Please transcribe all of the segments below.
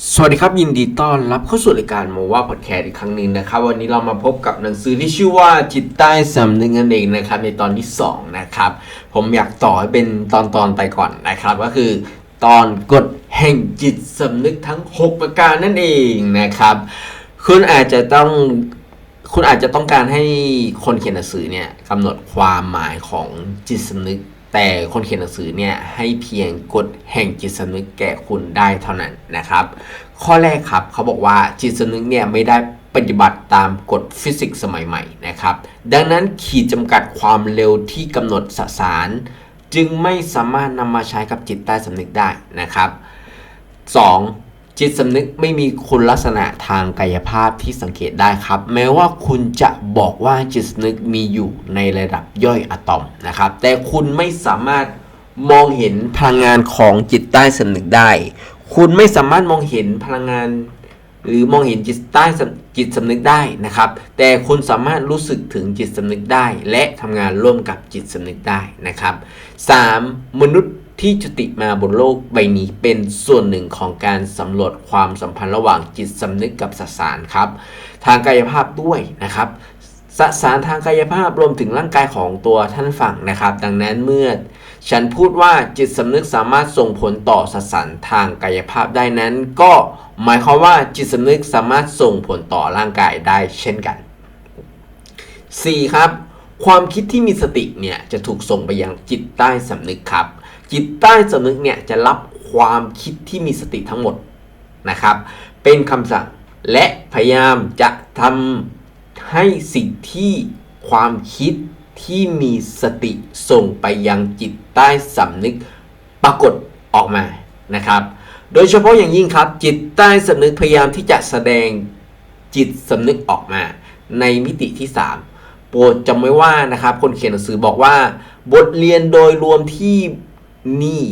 สวัสดีครับ ยินดีต้อนรับเข้าสู่รายการโมว่าพอดแคสต์อีกครั้งหนึ่งนะครับ วันนี้เรามาพบกับหนังสือที่ชื่อว่าจิตใต้สำนึกนั่นเองนะครับ ในตอนที่ 2 นะครับ ผมอยากต่อให้เป็นตอนตอนไปก่อนนะครับ ก็คือตอนกฎแห่งจิตสำนึกทั้ง 6 ประการนั่นเองนะครับ คุณอาจจะต้องคุณอาจจะต้องการให้คนเขียนหนังสือเนี่ยกำหนดความหมายของจิตสำนึก แต่คนเขียนหนังสือเนี่ยให้เพียงกฎแห่งจิตสำนึกแก่คุณได้เท่านั้นนะครับ ข้อแรกครับเขาบอกว่าจิตสำนึกเนี่ยไม่ได้ปฏิบัติตามกฎฟิสิกส์สมัยใหม่นะครับ ดังนั้นขีดจำกัดความเร็วที่กำหนดสสาร จึงไม่สามารถนำมาใช้กับจิตใต้สำนึกได้นะครับ 2. จิตสำนึกไม่มีคุณลักษณะทางกายภาพที่สังเกตได้ครับ แม้ว่าคุณจะบอกว่าจิตสำนึกมีอยู่ในระดับย่อยอะตอมนะครับ แต่คุณไม่สามารถมองเห็นพลังงานของจิตใต้สำนึกได้ คุณไม่สามารถมองเห็นพลังงาน หรือมองเห็นจิตใต้จิตสำนึกได้นะครับ แต่คุณสามารถรู้สึกถึงจิตสำนึกได้ และทำงานร่วมกับจิตสำนึกได้นะครับ 3. มนุษย์ ที่จุติมาบนโลกใบนี้เป็นส่วนหนึ่งของการสำรวจความสัมพันธ์ระหว่างจิตสำนึกกับสสารครับ ทางกายภาพด้วยนะครับสสารทางกายภาพรวมถึงร่างกายของตัวท่านฝั่งนะครับ ดังนั้นเมื่อฉันพูดว่าจิตสำนึกสามารถส่งผลต่อสสารทางกายภาพได้นั้น ก็หมายความว่าจิตสำนึกสามารถส่งผลต่อร่างกายได้เช่นกัน 4. ครับ ความคิดที่มีสติเนี่ยจะถูกส่งไปยังจิตใต้สำนึกครับ จิตใต้สำนึกเนี่ยจะรับความคิดที่มีสติทั้งหมดนะครับ เป็นคำสั่งและพยายามจะทำให้สิ่งที่ความคิดที่มีสติส่งไปยังจิตใต้สำนึกปรากฏออกมานะครับ โดยเฉพาะอย่างยิ่งครับ จิตใต้สำนึกพยายามที่จะแสดงจิตสำนึกออกมา ในมิติที่ 3 โปรดจำไว้ว่านะครับ คนเขียนหนังสือบอกว่า บทเรียนโดยรวมที่ นี่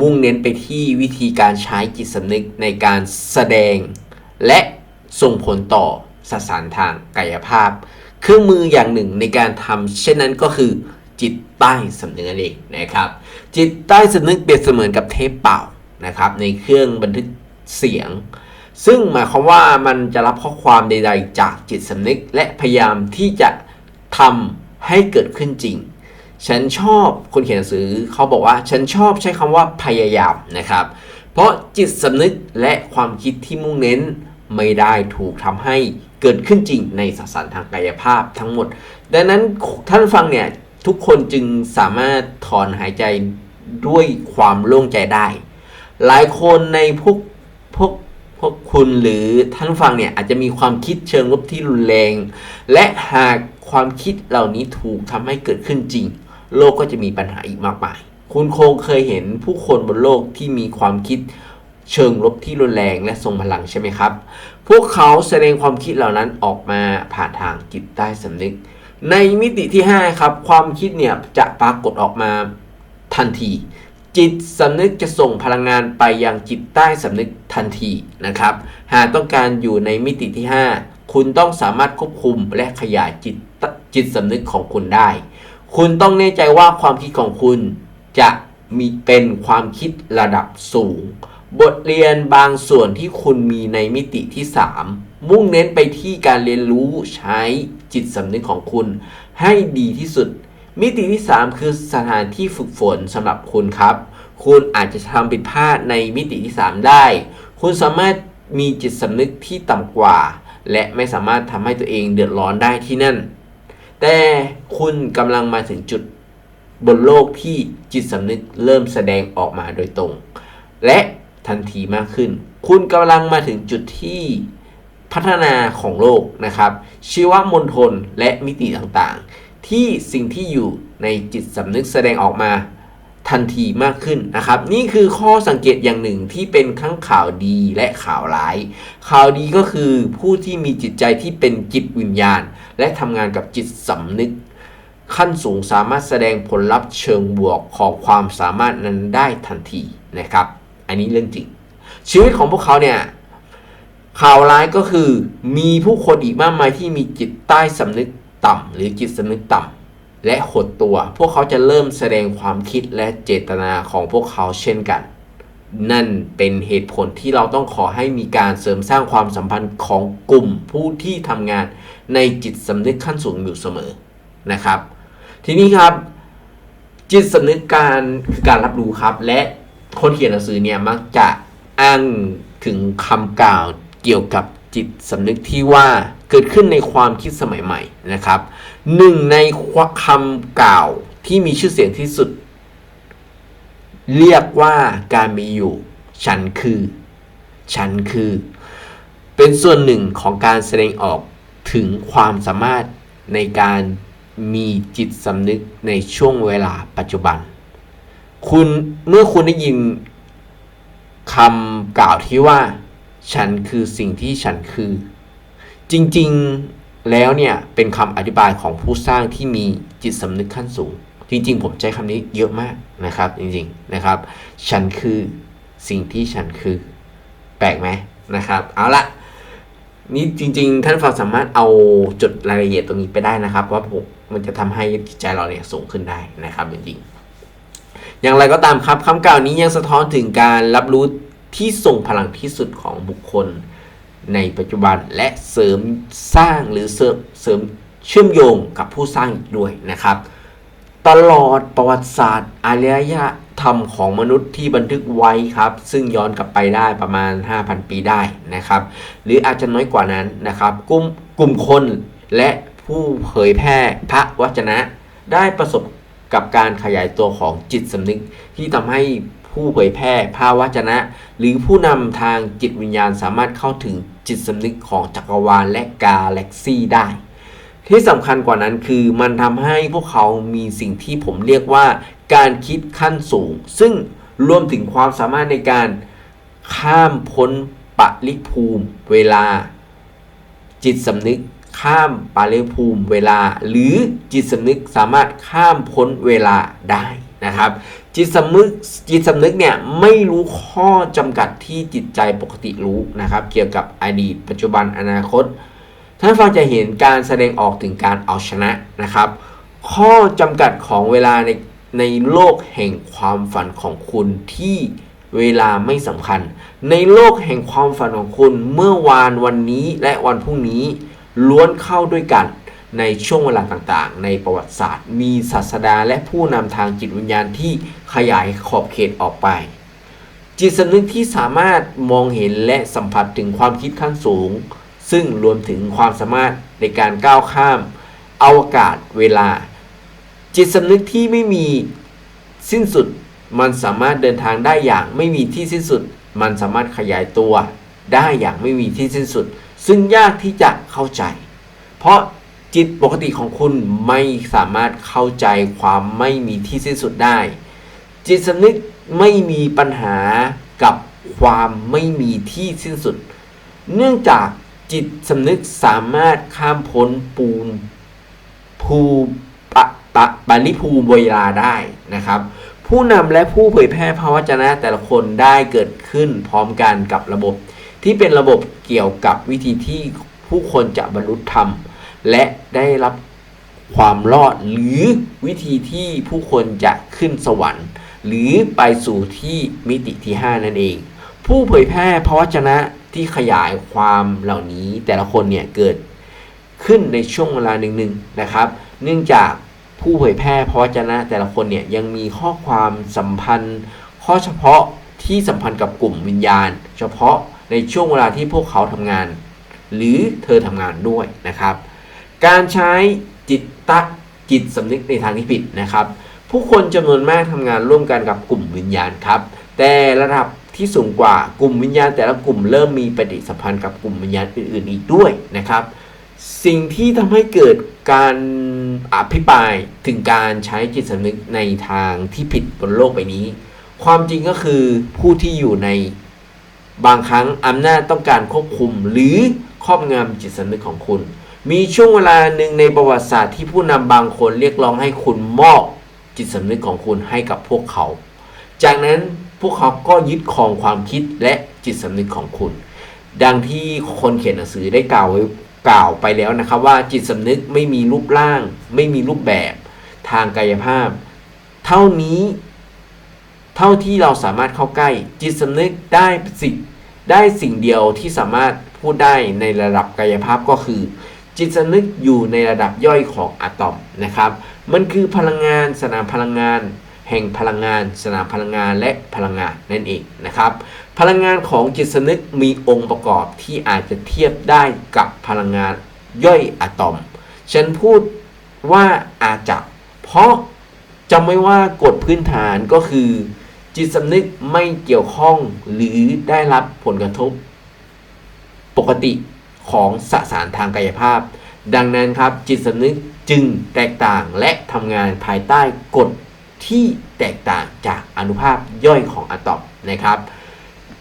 มุ่งเน้นไปที่วิธีการใช้จิตสำนึกในการแสดง และส่งผลต่อสสารทางกายภาพ เครื่องมืออย่างหนึ่งในการทำเช่นนั้นก็คือจิตใต้สำนึกนั่นเองนะครับ จิตใต้สำนึกเปรียบเสมือนกับเทปเป่านะครับ ในเครื่องบันทึกเสียง ซึ่งหมายความว่ามันจะรับข้อความใด ๆ จากจิตสำนึก และพยายามที่จะทำให้เกิดขึ้นจริง ฉันชอบคนเขียนหนังสือเขาบอกว่าฉันชอบใช้คำว่าพยายามนะครับ เพราะจิตสำนึกและความคิดที่มุ่งเน้นไม่ได้ถูกทำให้เกิดขึ้นจริงในสสารทางกายภาพทั้งหมด ดังนั้นท่านฟังเนี่ยทุกคนจึงสามารถถอนหายใจด้วยความโล่งใจได้ หลายคนในพวกพวกพวกคุณหรือท่านฟังเนี่ยอาจจะมีความคิดเชิงลบที่รุนแรง และหากความคิดเหล่านี้ถูกทำให้เกิดขึ้นจริง โลกก็จะมีปัญหาอีกมากมาย คุณคงเคยเห็นผู้คนบนโลกที่มีความคิดเชิงลบที่รุนแรงและทรงพลังใช่ไหมครับ พวกเขาแสดงความคิดเหล่านั้นออกมาผ่านทางจิตใต้สำนึก ในมิติที่ 5 ครับ ความคิดเนี่ยจะปรากฏออกมาทันที จิตสำนึกจะส่งพลังงานไปยังจิตใต้สำนึกทันทีนะครับ หากต้องการอยู่ในมิติที่ 5 คุณต้องสามารถควบคุมและขยายจิตจิตสำนึกของคุณได้ คุณต้องแน่ใจว่าความคิดของคุณจะมีเป็นความคิดระดับสูง บทเรียนบางส่วนที่คุณมีในมิติที่ 3 มุ่งเน้นไปที่การเรียนรู้ใช้จิตสำนึกของคุณ ให้ดีที่สุด มิติที่ 3 คือสถานที่ฝึกฝนสำหรับคุณครับ คุณอาจจะทำผิดพลาดในมิติที่ 3 ได้ คุณสามารถมีจิตสำนึกที่ต่ำกว่า และไม่สามารถทำให้ตัวเองเดือดร้อนได้ที่นั่น แต่คุณกำลังมาถึงจุดบนโลกที่จิตสำนึกเริ่มแสดงออกมาโดยตรง และทันทีมากขึ้น คุณกำลังมาถึงจุดที่พัฒนาของโลกนะครับชีวมณฑลและมิติต่างๆ ที่สิ่งที่อยู่ในจิตสำนึกแสดงออกมา ทันทีมากขึ้นนะครับ นี่คือข้อสังเกตอย่างหนึ่งที่เป็นทั้งข่าวดีและข่าวร้าย ข่าวดีก็คือผู้ที่มีจิตใจที่เป็นจิตวิญญาณ และทำงานกับจิตสำนึก ขั้นสูงสามารถแสดงผลลัพธ์เชิงบวกของความสามารถนั้นได้ทันทีนะครับ อันนี้เรื่องจริง ชีวิตของพวกเขาเนี่ยข่าวร้ายก็คือมีผู้คนอีกมากมายที่มีจิตใต้สำนึกต่ำหรือจิตสำนึกต่ำ และหดตัว พวกเขาจะเริ่มแสดงความคิดและเจตนาของพวกเขาเช่นกัน นั่นเป็นเหตุผลที่เราต้องขอให้มีการเสริมสร้างความสัมพันธ์ของกลุ่มผู้ที่ทำงานในจิตสำนึกขั้นสูงอยู่เสมอนะครับ ทีนี้ครับ จิตสำนึกการคือการรับรู้ครับ และคนเขียนหนังสือเนี่ยมักจะอ้างถึงคำกล่าวเกี่ยวกับจิตสำนึกที่ว่า เกิดขึ้นในความคิดสมัยใหม่นะครับหนึ่งในคำกล่าวที่มีชื่อเสียงที่สุด เรียกว่าการมีอยู่ ฉันคือ ฉันคือ เป็นส่วนหนึ่งของการแสดงออกถึงความสามารถในการมีจิตสำนึกในช่วงเวลาปัจจุบัน คุณเมื่อคุณได้ยินคำกล่าวที่ว่า ฉันคือสิ่งที่ฉันคือ จริงๆแล้วเนี่ยเป็นคำอธิบายของผู้สร้างที่มีจิตสำนึกขั้นสูง จริงๆ ผมใช้คำนี้เยอะมากนะครับ จริงๆนะครับ ฉันคือสิ่งที่ฉันคือ แปลกไหมนะครับ เอาละนี่จริง ๆ ท่านฟังสามารถเอาจดรายละเอียดตรงนี้ไปได้นะครับ ว่าผมมันจะทำให้จิตใจเราเนี่ยสูงขึ้นได้นะครับจริงๆอย่างไรก็ตามครับคำกล่าวนี้ยังสะท้อนถึงการรับรู้ที่ส่งพลังที่สุดของบุคคล ในปัจจุบันและเสริมสร้างหรือเสริมเสริมเชื่อมโยงกับผู้สร้างอีกด้วยนะครับ ตลอดประวัติศาสตร์อารยธรรมของมนุษย์ที่บันทึกไว้ครับ ซึ่งย้อนกลับไปได้ประมาณ 5,000 ปีได้นะครับ หรืออาจจะน้อยกว่านั้นนะครับกลุ่มกลุ่มคนและผู้เผยแพร่พระวจนะ ได้ประสบกับการขยายตัวของจิตสำนึกที่ทำให้ ผู้เผยแพร่ภาวจนะ หรือผู้นำทางจิตวิญญาณสามารถเข้าถึงจิตสำนึกของจักรวาลและกาแล็กซี่ได้ ที่สำคัญกว่านั้นคือมันทำให้พวกเขามีสิ่งที่ผมเรียกว่าการคิดขั้นสูง ซึ่งรวมถึงความสามารถในการข้ามพ้นปริภูมิเวลา จิตสำนึกข้ามปริภูมิเวลา หรือจิตสำนึกสามารถข้ามพ้นเวลาได้นะครับ จิตสำนึกจิตสำนึกเนี่ยไม่รู้ข้อจำกัดที่จิตใจปกติรู้นะครับ เกี่ยวกับอดีต ปัจจุบันอนาคต ท่านฟังจะเห็นการแสดงออกถึงการเอาชนะนะครับ ข้อจำกัดของเวลาในในโลกแห่งความฝันของคุณที่เวลาไม่สำคัญ ในโลกแห่งความฝันของคุณเมื่อวานวันนี้และวันพรุ่งนี้ ล้วนเข้าด้วยกัน ในช่วงเวลาต่างๆ ในประวัติศาสตร์ มีศาสดาและผู้นำทางจิตวิญญาณที่ขยายขอบเขตออกไป จิตสำนึกที่สามารถมองเห็นและสัมผัสถึงความคิดขั้นสูง ซึ่งรวมถึงความสามารถในการก้าวข้าม อวกาศเวลา จิตสำนึกที่ไม่มีสิ้นสุดมันสามารถเดินทางได้อย่างไม่มีที่สิ้นสุด มันสามารถขยายตัว ได้อย่างไม่มีที่สิ้นสุด ซึ่งยากที่จะเข้าใจ เพราะ จิตปกติของคุณไม่สามารถเข้าใจความไม่มีที่สิ้นสุดได้ จิตสำนึกไม่มีปัญหากับความไม่มีที่สิ้นสุด เนื่องจากจิตสำนึกสามารถข้ามพ้นปูมภูปะปะปริภูเวลาได้นะครับ ผู้นำและผู้เผยแพร่พระวจนะแต่ละคนได้เกิดขึ้นพร้อมกันกับระบบ ที่เป็นระบบเกี่ยวกับวิธีที่ผู้คนจะบรรลุธรรม และได้รับความรอดหรือวิธีที่ผู้คนจะขึ้นสวรรค์ หรือไปสู่ที่มิติที่ 5 นั่นเอง ผู้เผยแพร่พระวจนะที่ขยายความเหล่านี้แต่ละคนเนี่ยเกิดขึ้นในช่วงเวลาหนึ่งๆนะครับ เนื่องจากผู้เผยแพร่พระวจนะแต่ละคนเนี่ยยังมีข้อความสัมพันธ์ ข้อเฉพาะที่สัมพันธ์กับกลุ่มวิญญาณ เฉพาะในช่วงเวลาที่พวกเขาทำงาน หรือเธอทำงานด้วยนะครับ การใช้จิตตะจิตสำนึกในทางที่ผิดนะครับ ผู้คนจำนวนมากทำงานร่วมกันกับกลุ่มวิญญาณครับ แต่ระดับที่สูงกว่ากลุ่มวิญญาณแต่ละกลุ่มเริ่มมีปฏิสัมพันธ์กับกลุ่มวิญญาณอื่นๆอีกด้วยนะครับ สิ่งที่ทำให้เกิดการอภิปรายถึงการใช้จิตสำนึกในทางที่ผิดบนโลกใบนี้ ความจริงก็คือผู้ที่อยู่ในบางครั้งอำนาจต้องการควบคุมหรือครอบงำจิตสำนึกของคุณ มีช่วงเวลาหนึ่งในประวัติศาสตร์ที่ผู้นำบางคนเรียกร้องให้คุณมอบจิตสำนึกของคุณให้กับพวกเขา จากนั้นพวกเขาก็ยึดครองความคิดและจิตสำนึกของคุณ ดังที่คนเขียนหนังสือได้กล่าวไว้กล่าวไปแล้วนะครับว่าจิตสำนึกไม่มีรูปร่าง ไม่มีรูปแบบทางกายภาพ เท่านี้ เท่าที่เราสามารถเข้าใกล้ จิตสำนึกได้สิ่งได้สิ่งเดียวที่สามารถพูดได้ในระดับกายภาพก็คือ จิตสำนึกอยู่ในระดับย่อยของอะตอมนะครับ มันคือพลังงานสนามพลังงาน แห่งพลังงาน สนามพลังงานและพลังงานนั่นเองนะครับ พลังงานของจิตสำนึกมีองค์ประกอบที่อาจจะเทียบได้กับพลังงานย่อยอะตอม ฉันพูดว่าอาจจะเพราะจำไว้ว่ากฎพื้นฐานก็คือ จิตสำนึกไม่เกี่ยวข้องหรือได้รับผลกระทบ ปกติ ของสสารทางกายภาพ ดังนั้นครับจิตสำนึกจึงแตกต่างและทำงานภายใต้กฎที่แตกต่างจากอนุภาคย่อยของอะตอมนะครับ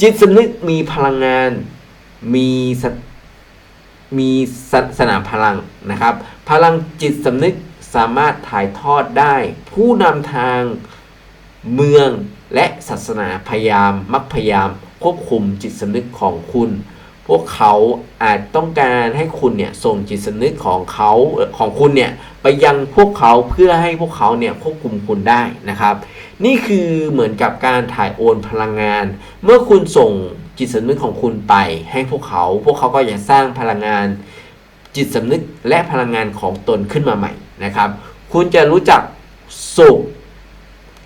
จิตสำนึกมีพลังงาน มีสมีสสนามพลังนะครับ พลังจิตสำนึกสามารถถ่ายทอดได้ ผู้นำทางเมืองและศาสนาพยายามมักพยายามควบคุมจิตสำนึกของคุณ พวกเขาอาจต้องการให้คุณเนี่ยส่งจิตสำนึกของเขาของคุณเนี่ยไปยังพวกเขาเพื่อให้พวกเขาเนี่ยควบคุมคุณได้นะครับ นี่คือเหมือนกับการถ่ายโอนพลังงาน เมื่อคุณส่งจิตสำนึกของคุณไปให้พวกเขา พวกเขาก็จะสร้างพลังงาน จิตสำนึกและพลังงานของตนขึ้นมาใหม่นะครับ คุณจะรู้จักโศก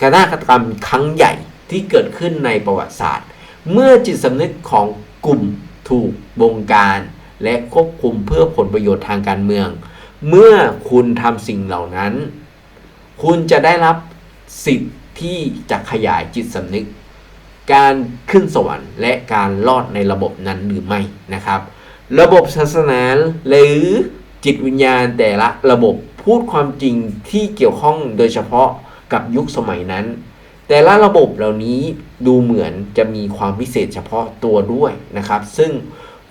กนาฏกรรมครั้งใหญ่ที่เกิดขึ้นในประวัติศาสตร์ เมื่อจิตสำนึกของกลุ่ม ถูกบงการและควบคุมเพื่อผลประโยชน์ทางการเมือง เมื่อคุณทำสิ่งเหล่านั้น คุณจะได้รับสิทธิ์ที่จะขยายจิตสำนึก การขึ้นสวรรค์ และการรอดในระบบนั้นหรือไม่นะครับ ระบบศาสนาหรือจิตวิญญาณแต่ละระบบพูดความจริงที่เกี่ยวข้องโดยเฉพาะกับยุคสมัยนั้น แต่ละระบบเหล่านี้ดูเหมือนจะมีความพิเศษเฉพาะตัวด้วยนะครับ ซึ่ง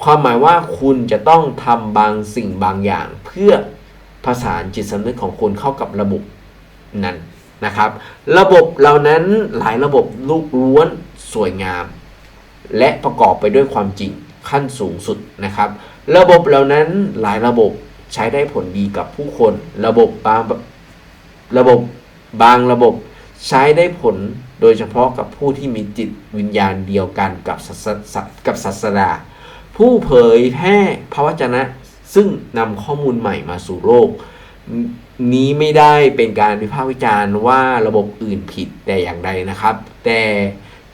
ความหมายว่าคุณจะต้องทำบางสิ่งบางอย่าง เพื่อผสานจิตสำนึกของคุณเข้ากับระบบนั้นนะครับ ระบบเหล่านั้นหลายระบบลูกล้วนสวยงาม และประกอบไปด้วยความจริงขั้นสูงสุดนะครับ ระบบเหล่านั้นหลายระบบใช้ได้ผลดีกับผู้คน ระบบบางระบบบางระบบ ใช้ได้ผลโดยเฉพาะกับผู้ที่มีจิตวิญญาณเดียวกันกับศาสสกับศาสดา ผู้เผยแพร่พระวจนะ ซึ่งนำข้อมูลใหม่มาสู่โลก นี้ไม่ได้เป็นการวิพากษ์วิจารณ์ว่าระบบอื่นผิดแต่อย่างใดนะครับ แต่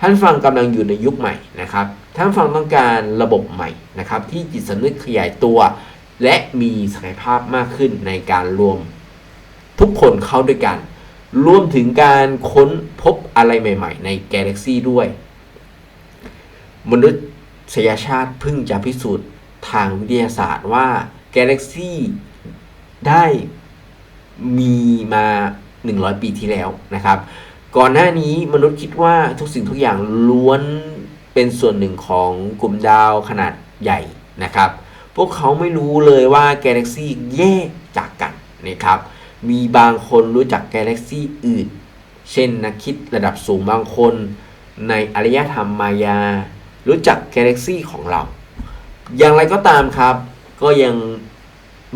ท่านฟังกำลังอยู่ในยุคใหม่นะครับ ท่านฟังต้องการระบบใหม่นะครับ ที่จิตสำนึกขยายตัว และมีศักยภาพมากขึ้นในการรวม ทุกคนเข้าด้วยกัน รวมถึงการค้นพบอะไรใหม่ ๆ ในกาแล็กซีด้วย มนุษยชาติเพิ่งจะพิสูจน์ทางวิทยาศาสตร์ว่ากาแล็กซีได้มีมา 100 ปีที่แล้วนะครับ ก่อนหน้านี้มนุษย์คิดว่าทุกสิ่งทุกอย่างล้วนเป็นส่วนหนึ่งของกลุ่มดาวขนาดใหญ่นะครับ พวกเขาไม่รู้เลยว่ากาแล็กซีแยกจากกันนะครับ มีบางคนรู้จักกาแล็กซี่อื่น เช่นนักคิดระดับสูงบางคน ในอารยธรรมมายา รู้จักกาแล็กซี่ของเรา อย่างไรก็ตามครับ ก็ยัง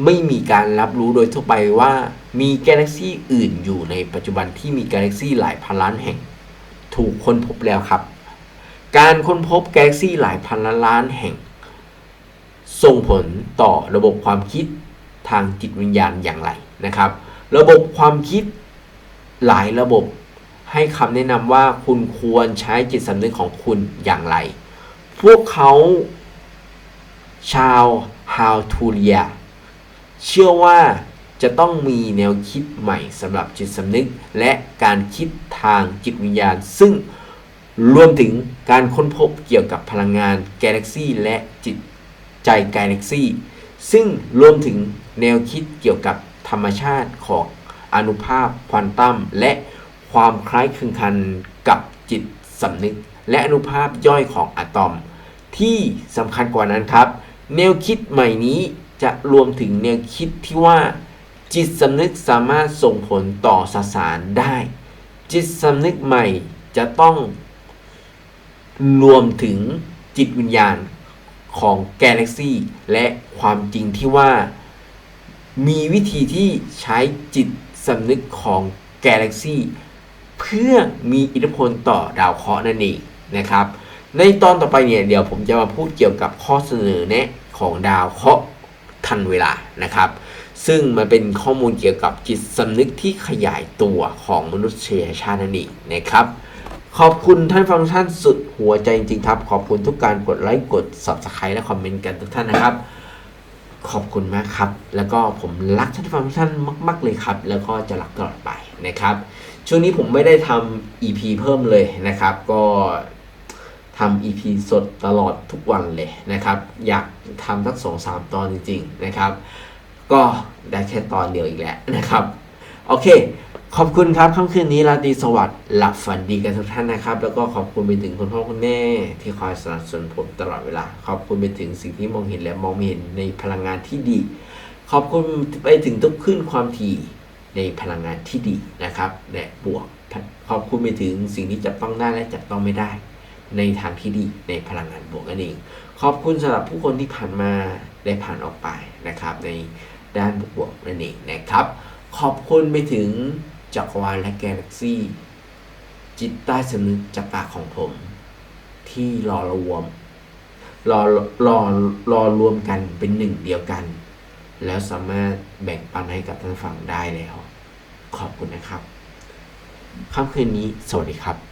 ไม่มีการรับรู้โดยทั่วไปว่ามีกาแล็กซี่อื่นอยู่ในปัจจุบันที่มีกาแล็กซี่หลายพันล้านแห่ง ถูกค้นพบแล้วครับ การค้นพบกาแล็กซี่หลายพันล้านล้านแห่ง ส่งผลต่อระบบความคิดทางจิตวิญญาณอย่างไรนะครับ ระบบความคิดหลายระบบให้คำแนะนำว่าคุณควรใช้จิตสำนึกของคุณอย่างไร พวกเขาชาวฮาวทูเรียเชื่อว่าจะต้องมีแนวคิดใหม่สำหรับจิตสำนึก และการคิดทางจิตวิญญาณ ซึ่งรวมถึงการค้นพบเกี่ยวกับพลังงานกาแล็กซีและจิตใจกาแล็กซีซึ่งรวมถึงแนวคิดเกี่ยวกับ ธรรมชาติของอนุภาพควอนตัมและความคล้ายคลึงกันกับจิตสำนึก และอนุภาพย่อยของอะตอม ที่สำคัญกว่านั้นครับ แนวคิดใหม่นี้จะรวมถึงแนวคิดที่ว่า จิตสำนึกสามารถส่งผลต่อสสารได้ จิตสำนึกใหม่จะต้องรวมถึงจิตวิญญาณของกาแล็กซีและความจริงที่ว่า มีวิธีที่ใช้จิตสำนึกของกาแล็กซีเพื่อมีอิทธิพลต่อดาวเคราะห์นั่นเองนะครับ ในตอนต่อไปเนี่ยเดี๋ยวผมจะมาพูดเกี่ยวกับข้อเสนอแนะของดาวเคราะห์ทันเวลานะครับ ซึ่งมันเป็นข้อมูลเกี่ยวกับจิตสำนึกที่ขยายตัวของมนุษยชาตินั่นเองนะครับ ขอบคุณท่านฟังก์ชันสุดหัวใจจริงๆครับ ขอบคุณทุกการกดไลค์กด subscribe และคอมเมนต์กันทุกท่านนะครับ ขอบคุณมากครับ แล้วก็ผมรักท่านฟังก์ชันมาก ๆ เลยครับ แล้วก็จะรักตลอดไปนะครับ ช่วงนี้ผมไม่ได้ทำ EP เพิ่มเลยนะครับ ก็ทำ EP สดตลอดทุกวันเลยนะครับ อยากทำสักสองสามตอนจริง ๆ นะครับ ก็ได้แค่ตอนเดียวอีกแล้วนะครับ โอเค ขอบคุณครับค่ำคืนนี้ราตรีสวัสดิ์หลับฝันดีกันทุกท่านนะครับ แล้วก็ขอบคุณไปถึงคุณพ่อคุณแม่ ที่คอยสนับสนุนผมตลอดเวลา ขอบคุณไปถึงสิ่งที่มองเห็นและมองไม่เห็นในพลังงานที่ดี ขอบคุณไปถึงทุกขึ้นความถี่ในพลังงานที่ดีนะครับและบวกขอบคุณไปถึงสิ่งที่จับต้องได้และจับต้องไม่ได้ ในทางที่ดีในพลังงานบวกนั่นเองขอบคุณสำหรับผู้คนที่ผ่านมาได้ผ่านออกไปนะครับ ในด้านบวกนั่นเองนะครับ ขอบคุณไปถึงจักรวาลและกาแล็กซี่ จิตใต้สำนึกจากปากของผม ที่รอรวมรอรอรอรวมกันเป็นหนึ่งเดียวกัน แล้วสามารถแบ่งปันให้กับท่านฟังได้แล้ว ขอบคุณนะครับค่ำคืนนี้สวัสดีครับ